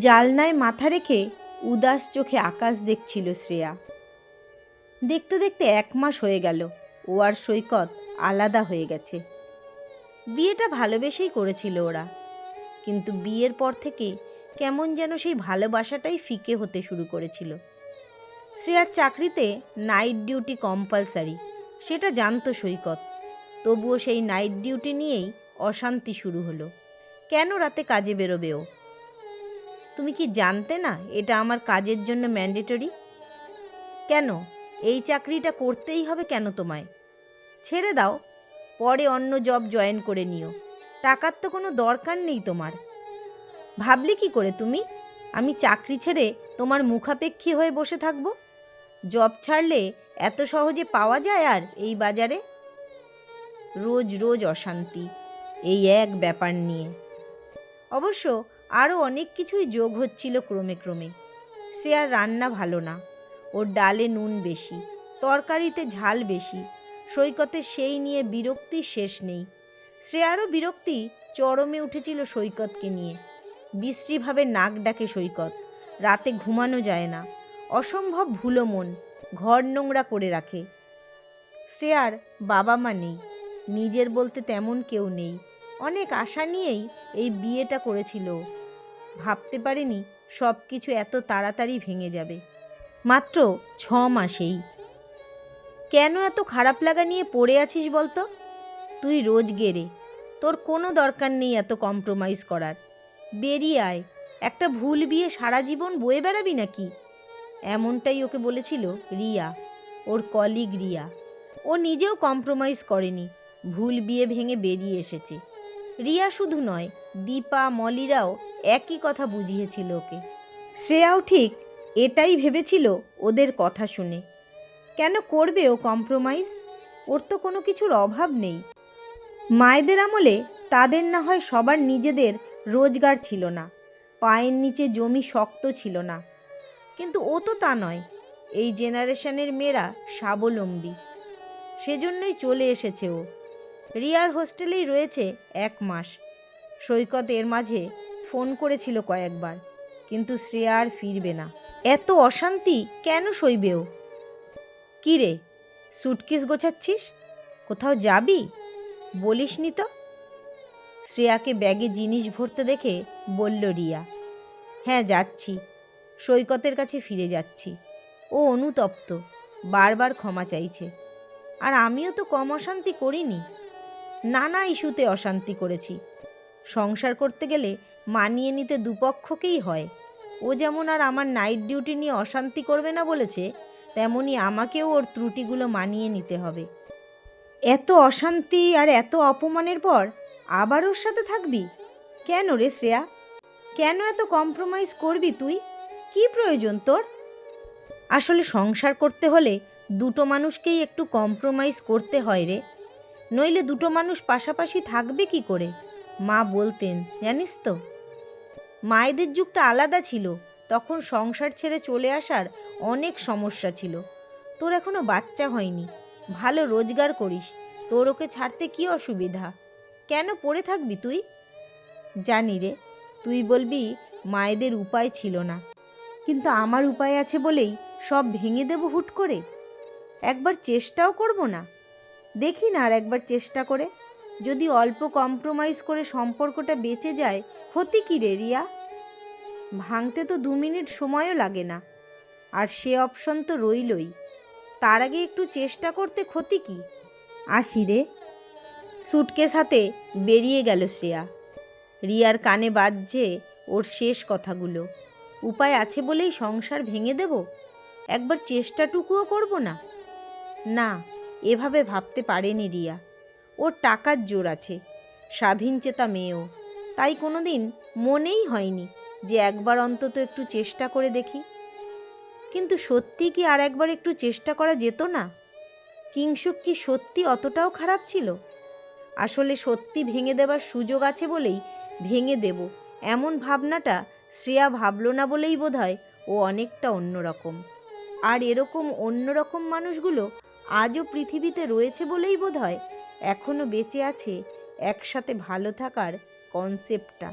জালনায় মাথা রেখে উদাস চোখে আকাশ দেখছিল শ্রেয়া। দেখতে দেখতে এক মাস হয়ে গেল ও আর সৈকত আলাদা হয়ে গেছে। বিয়েটা ভালোবেসেই করেছিল ওরা, কিন্তু বিয়ের পর থেকে কেমন যেন সেই ভালোবাসাটাই ফিকে হতে শুরু করেছিল। শ্রেয়ার চাকরিতে নাইট ডিউটি কম্পালসারি, সেটা জানতো সৈকত, তবুও সেই নাইট ডিউটি নিয়েই অশান্তি শুরু হলো। কেন রাতে কাজে বেরোবে ও? তুমি কি জানতে না এটা আমার কাজের জন্য ম্যান্ডেটরি? কেন? এই চাকরিটা করতেই হবে কেন তোমায়? ছেড়ে দাও, পরে অন্য জব জয়েন করে নিও। টাকার তো কোনো দরকার নেই তোমার। ভাবলে কি করে তুমি? আমি চাকরি ছেড়ে তোমার মুখাপেক্ষী হয়ে বসে থাকব? জব ছাড়লে এত সহজে পাওয়া যায় আর এই বাজারে? রোজ রোজ অশান্তি, এই এক ব্যাপার নিয়ে। অবশ্য আরও অনেক কিছুই যোগ হচ্ছিল ক্রমে ক্রমে। সে আর রান্না ভালো না। ওর ডালে নুন বেশি, তরকারিতে ঝাল বেশি, সৈকতে সেই নিয়ে বিরক্তি শেষ নেই। শ্রেয়ারও বিরক্তি চরমে উঠেছিল সৈকতকে নিয়ে। বিশ্রীভাবে নাক ডাকে সৈকত, রাতে ঘুমানো যায় না, অসম্ভব ভুলো মন, ঘর নোংরা করে রাখে। শ্রেয়ার বাবা মা নেই, নিজের বলতে তেমন কেউ নেই। অনেক আশা নিয়েই এই বিয়েটা করেছিল। ভাবতে পারেনি সব কিছু এত তাড়াতাড়ি ভেঙে যাবে। মাত্র ছ মাসেই। কেন এত খারাপ লাগা নিয়ে পড়ে আছিস বলতো? তুই রোজ গেরে তোর কোনো দরকার নেই এত কম্প্রোমাইজ করার। বেরিয়ে আয়। একটা ভুল বিয়ে সারা জীবন বয়ে বেড়াবি নাকি? এমনটাই ওকে বলেছিল রিয়া, ওর কলিগ রিয়া। ও নিজেও কম্প্রোমাইজ করেনি। ভুল বিয়ে ভেঙে বেরিয়ে এসেছে। রিয়া শুধু নয়, দীপা, মলিরাও একই কথা বুঝিয়েছিল ওকে। শ্রেয়াও ঠিক এটাই ভেবেছিল ওদের কথা শুনে। কেন করবে ও কম্প্রোমাইজ ওর তো কোনো কিছুর অভাব নেই। মায়েদের আমলে তাদের না হয় সবার নিজেদের রোজগার ছিল না, পায়ের নিচে জমি শক্ত ছিল না। কিন্তু ও তো তা নয়, এই জেনারেশনের মেয়েরা স্বাবলম্বী। সেজন্যই চলে এসেছে ও। রিয়ার হোস্টেলেই রয়েছে এক মাস। সৈকত এর মাঝে ফোন করেছিল কয়েকবার, কিন্তু শ্রেয়া আর ফিরবে না। এত অশান্তি কেন সইবে ও? কী রে সুটকেস গোছাচ্ছিস? কোথাও যাবি? বলিসনি তো? শ্রেয়াকে ব্যাগে জিনিস ভরতে দেখে বলল রিয়া হ্যাঁ যাচ্ছি। সৈকতের কাছে ফিরে যাচ্ছি। ও অনুতপ্ত, বারবার ক্ষমা চাইছে। আর আমিও তো কম অশান্তি করিনি। নানা ইস্যুতে অশান্তি করেছি। সংসার করতে গেলে মানিয়ে নিতে দুপক্ষকেই হয়। ও যেমন আর আমার নাইট ডিউটি নিয়ে অশান্তি করবে না বলেছে, তেমনি আমাকেও ওর ত্রুটিগুলো মানিয়ে নিতে হবে। এত অশান্তি আর এত অপমানের পর আবার ওর সাথে থাকবি? কেন রে শ্রেয়া? কেন এত কম্প্রোমাইজ করবি তুই? কি প্রয়োজন তোর? আসলে সংসার করতে হলে দুটো মানুষকেই একটু কম্প্রোমাইজ করতে হয় রে। নইলে দুটো মানুষ পাশাপাশি থাকবে কি করে? মা বলতেন, জানিস তো? মায়েদের যুগটা আলাদা ছিল। তখন সংসার ছেড়ে চলে আসার অনেক সমস্যা ছিল। তোর এখনও বাচ্চা হয়নি। ভালো রোজগার করিস। তোর ওকে ছাড়তে কি অসুবিধা? কেন পড়ে থাকবি তুই? জানি রে, তুই বলবি মায়েদের উপায় ছিল না। কিন্তু আমার উপায় আছে বলেই সব ভেঙে দেবো হুট করে? একবার চেষ্টাও করব না? দেখি না আর একবার চেষ্টা করে। যদি অল্প কম্প্রোমাইজ করে সম্পর্কটা বেঁচে যায়, ক্ষতি কী রে রিয়া? ভাঙতে তো দু মিনিট সময়ও লাগে না। আর সে অপশন তো রইলই। তার আগে একটু চেষ্টা করতে ক্ষতি কি? আসি রে। সুটকেস হাতে বেরিয়ে গেল শ্রেয়া। রিয়ার কানে বাজছে ওর শেষ কথাগুলো। উপায় আছে বলেই সংসার ভেঙে দেব? একবার চেষ্টাটুকুও করব না? না, এভাবে ভাবতে পারেনি রিয়া। ওর টাকার জোর আছে। স্বাধীন চেতা মেয়েও। তাই কোনো দিন মনেই হয়নি যে একবার অন্তত একটু চেষ্টা করে দেখি। কিন্তু সত্যি কি আর একবার একটু চেষ্টা করা যেত না? কিংসুক কি সত্যি অতটাও খারাপ ছিল? আসলে সত্যি ভেঙে দেবার সুযোগ আছে বলেই ভেঙে দেব। এমন ভাবনাটা শ্রেয়া ভাবল না বলেই বোধহয় ও অনেকটা অন্যরকম। আর এরকম অন্যরকম মানুষগুলো আজও পৃথিবীতে রয়েছে বলেই বোধহয় এখনও বেঁচে আছে একসাথে ভালো থাকার কনসেপ্টটা